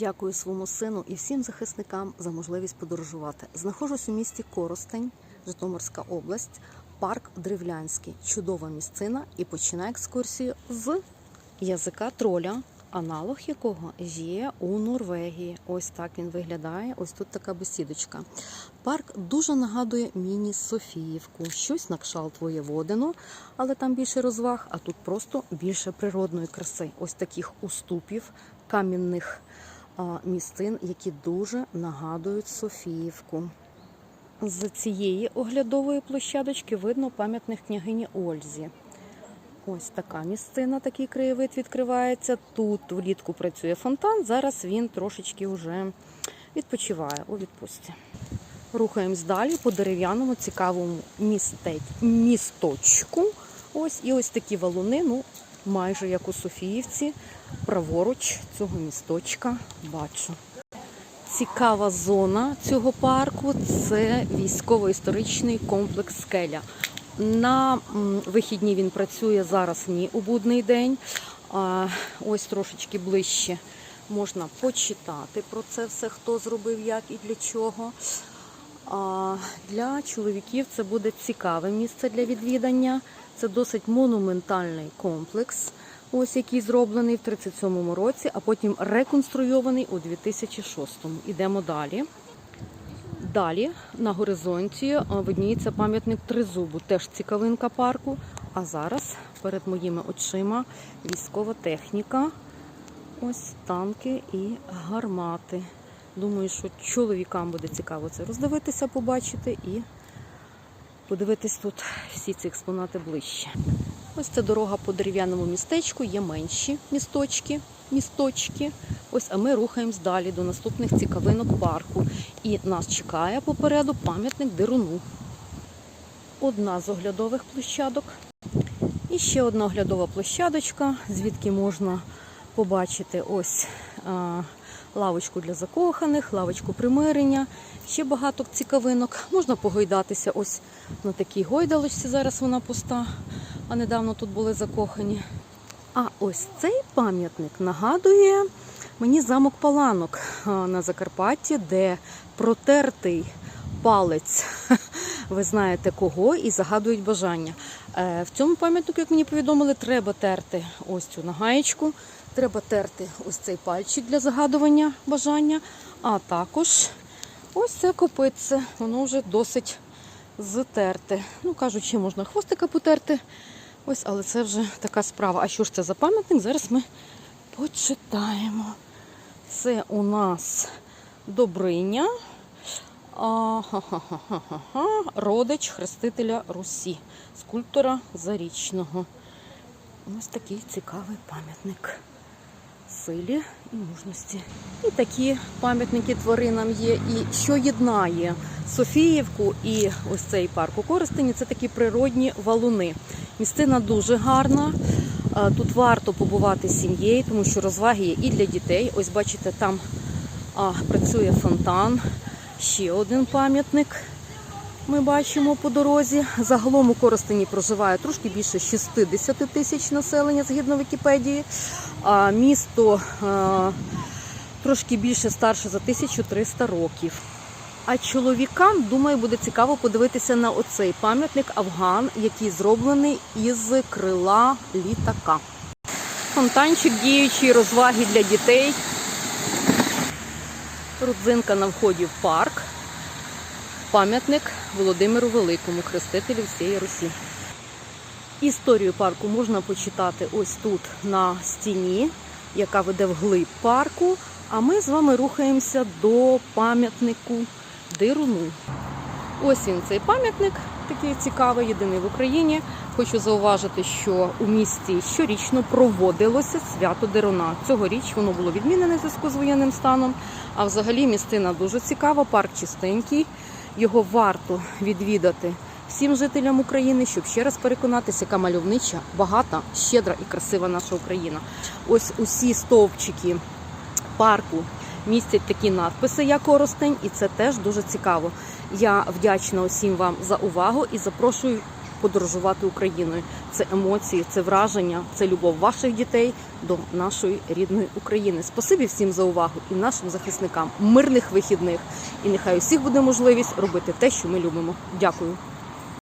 Дякую своєму сину і всім захисникам за можливість подорожувати. Знаходжусь у місті Коростень, Житомирська область, парк Древлянський. Чудова місцина і починаю екскурсію з язика троля, аналог якого є у Норвегії. Ось так він виглядає. Ось тут така бесідочка. Парк дуже нагадує міні-Софіївку, щось на кшалт воєводину, але там більше розваг, а тут просто більше природної краси. Ось таких уступів, камінних містин, які дуже нагадують Софіївку. З цієї оглядової площадочки видно пам'ятник княгині Ользі. Ось така місцина, такий краєвид відкривається. Тут влітку працює фонтан. Зараз він трошечки вже відпочиває у відпустці. Рухаємось далі по дерев'яному цікавому місточку. Ось і ось такі валуни, ну майже як у Софіївці, праворуч цього місточка бачу. Цікава зона цього парку це військово-історичний комплекс Скеля. На вихідні він працює зараз ні у будний день. Ось трошечки ближче можна почитати про це все, хто зробив, як і для чого. А для чоловіків це буде цікаве місце для відвідання. Це досить монументальний комплекс, ось який зроблений в 37-му році, а потім реконструйований у 2006-му. Ідемо далі. Далі на горизонті а, видніється пам'ятник Тризубу, теж цікавинка парку. А зараз перед моїми очима військова техніка. Ось танки і гармати. Думаю, що чоловікам буде цікаво це роздивитися, побачити і подивитись тут всі ці експонати ближче. Ось це дорога по дерев'яному містечку, є менші місточки, місточки. Ось, а ми рухаємось далі до наступних цікавинок парку. І нас чекає попереду пам'ятник Деруну. Одна з оглядових площадок. І ще одна оглядова площадочка, звідки можна побачити ось лавочку для закоханих, лавочку примирення. Ще багато цікавинок. Можна погойдатися ось на такій гойдалочці. Зараз вона пуста, а недавно тут були закохані. А ось цей пам'ятник нагадує мені замок Паланок на Закарпатті, де протертий палець, ви знаєте кого, і загадують бажання. Е, В цьому пам'ятнику, як мені повідомили, треба терти ось цю нагаєчку, треба терти ось цей пальчик для загадування бажання, а також ось це копитце, воно вже досить зтерте. Ну, кажуть, ще можна хвостика потерти. Ось, але це вже така справа. А що ж це за пам'ятник? Зараз ми почитаємо. Це у нас Добриня. Ага-ха-ха-ха-ха. Родич хрестителя Русі, скульптора Зарічного. Ось такий цікавий пам'ятник силі і мужності. І такі пам'ятники тваринам є. І що єднає Софіївку і ось цей парк у Коростені, це такі природні валуни. Місцина дуже гарна. Тут варто побувати з сім'єю, тому що розваги є і для дітей. Ось бачите, там а, працює фонтан. Ще один пам'ятник ми бачимо по дорозі. Загалом у Коростені проживає трошки більше 60 тисяч населення згідно Вікіпедії. А місто а, трошки більше старше за 1300 років. А чоловікам, думаю, буде цікаво подивитися на оцей пам'ятник Афган, який зроблений із крила літака. Фонтанчик діючий, розваги для дітей. Родзинка на вході в парк. Пам'ятник Володимиру Великому, хрестителю всієї Русі. Історію парку можна почитати ось тут на стіні, яка веде вглиб парку. А ми з вами рухаємося до пам'ятнику Дируну. Ось він цей пам'ятник, такий цікавий, єдиний в Україні. Хочу зауважити, що у місті щорічно проводилося свято Дируна. Цьогоріч воно було відмінене в зв'язку з воєнним станом. А взагалі містина дуже цікава, парк чистенький. Його варто відвідати всім жителям України, щоб ще раз переконатися, яка мальовнича, багата, щедра і красива наша Україна. Ось усі стовпчики парку містять такі надписи, як Коростень, і це теж дуже цікаво. Я вдячна усім вам за увагу і запрошую подорожувати Україною. Це емоції, це враження, це любов ваших дітей до нашої рідної України. Спасибі всім за увагу і нашим захисникам мирних вихідних. І нехай усіх буде можливість робити те, що ми любимо. Дякую.